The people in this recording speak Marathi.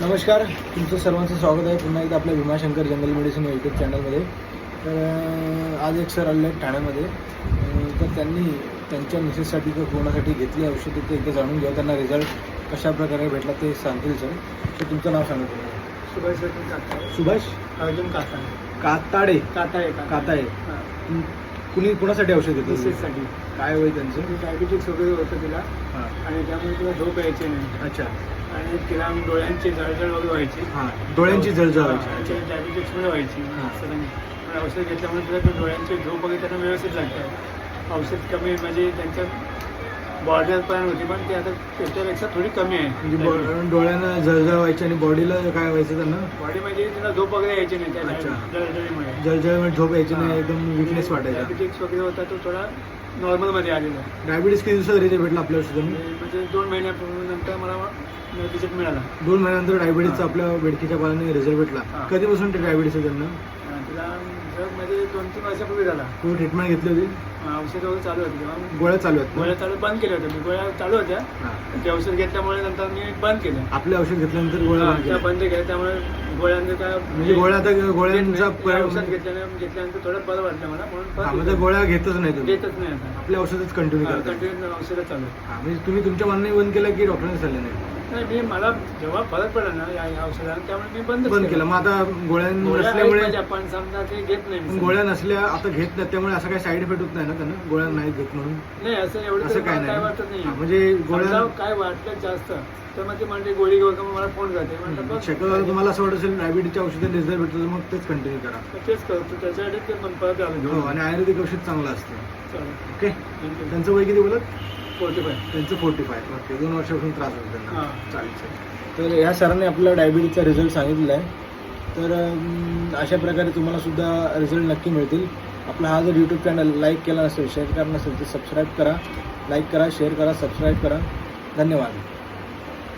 नमस्कार तुमचं सर्वांचं स्वागत आहे. पुन्हा एकदा आपल्या भीमाशंकर जंगल मेडिसिन यूट्यूब चॅनलमध्ये. तर आज एक सर आले आहेत ठाण्यामध्ये. तर त्यांनी त्यांच्या मिसेससाठी किंवा कोणासाठी घेतली औषधं ते एकदा जाणून घ्या. त्यांना रिझल्ट कशा प्रकारे भेटला ते सांगतील सर. तर तुमचं नाव सांगा तुम्हाला सुभाष सुभाष? अर्जुन काताडे. काताळे काताळे हं, कुणी कोणासाठी औषध घेतलं मिसेससाठी काय वय त्यांचं? डायबिटीस वगैरे होतं तिला. हां. आणि त्यामुळे तिला झोप यायची नाही. अच्छा. आणि तिला डोळ्यांची जळजळ वगैरे व्हायची. हां. डोळ्यांची जळजळ व्हायची. अच्छा डायबिटीसमुळे व्हायची. हां. सडन पण औषध घेतल्यामुळे तिला डोळ्यांची झोप वगैरे त्यांना व्यवस्थित लागते. औषध कमी म्हणजे त्यांच्या बॉर्डर पर्यंत होती पण ती आता त्याच्यापेक्षा थोडी कमी म्हणजे आहे बो- डोळ्यांना जळजळ व्हायची आणि बॉडीला काय व्हायचं त्यांना? बॉडी म्हणजे तिला झोप वगैरे यायची नाही त्या अच्छा. जळजळीमुळे. जळजळ झोप यायची नाही एकदम विकनेस वाटायचा. डायबिटिक्स वगैरे होता तो थोडा नॉर्मलमध्ये आलेला. डायबिटीस किती दिवसात रिझल्ट भेटला आपल्या औषधांनी म्हणजे दोन महिन्यानंतर मला रिझल्ट मिळाला. दोन महिन्यानंतर डायबिटीसचा. आपल्या बेडकीच्या पाल्याने रिझल्ट भेटला. हां. कधीपासून ते डायबिटीस आहे त्यांना? दोन तीन वर्षापूर्वी झाला. तुम्ही ट्रीटमेंट घेतली होती? औषध वगैरे चालू होती तेव्हा. गोळ्या चालू आहेत गोळ्या? चालू बंद केल्या होत्या. मी गोळ्या चालू होत्या. हां. ते औषध घेतल्यामुळे नंतर मी बंद केल्या आपले औषध घेतल्यानंतर गोळ्या हां, बंद त्या केल्या. बंद केल्या. त्यामुळे गोळ्यांचं काय म्हणजे गोळ्या आता गोळ्यांचा नाही. परिणाम- औषध घेतल्याने घेतल्यानंतर थोडं बरं वाटलं मला म्हणून हां, परत म्हणजे गोळ्या घेतच नाही तुम्ही? घेतच नाही आता. आपल्या औषधच कंटिन्यू करता? कंटिन्यू औषधं चालू आहेत. हां, म्हणजे तुम्ही तुमच्या मनाने बंद केलं की डॉक्टरांनी सल्ले नाही? नाही मी मला जेव्हा फरक पडला ना या या औषधाने त्यामुळे मी बंद बंद केलं. मग आता गोळ्या गोळ्या नसल्यामुळे माझ्या, पण समजा ते घेत नाही मी गोळ्या नसल्या आता घेत नाही त्यामुळे असं काही साईड इफेक्ट होत नाही ना त्यांना? गोळ्या नाही घेत म्हणून? नाही असं एवढं असं तरी काय मला? वाटत नाही. हां, म्हणजे गोळ्या समजा काय वाटलं जास्त तर मग ते म्हणते गोळी घेऊ का? मग मला फोन करते. म्हणतात बघ, शक्यतो तुम्हाला असं वाटत असेल डायबिटीच्या औषधी रिझल्ट भेटतो तर मग तेच कंटिन्यू करा. तर तेच करतो त्याच्यासाठी ते पण परत आलो. हो घेऊन आणि आयुर्वेदिक औषध चांगलं असतं. चालेल. ओके? थँक्यू त्यांचं वय किती बोलत? फोर्टी फाय त्यांचं फोर्टी फाय ओके दोन वर्षापासून त्रास होतो त्यांना हां. चालेल चालेल. तर ह्या सरांनी आपल्याला डायबिटीजचा रिझल्ट सांगितलेला आहे तर अशा प्रकारे तुम्हाला सुद्धा रिझल्ट नक्की मिळतील. आपला हा जर यूट्यूब चॅनल लाईक केला नसेल शेअर करा नसेल तर सबस्क्राईब करा. लाईक करा शेअर करा सबस्क्राईब करा. धन्यवाद.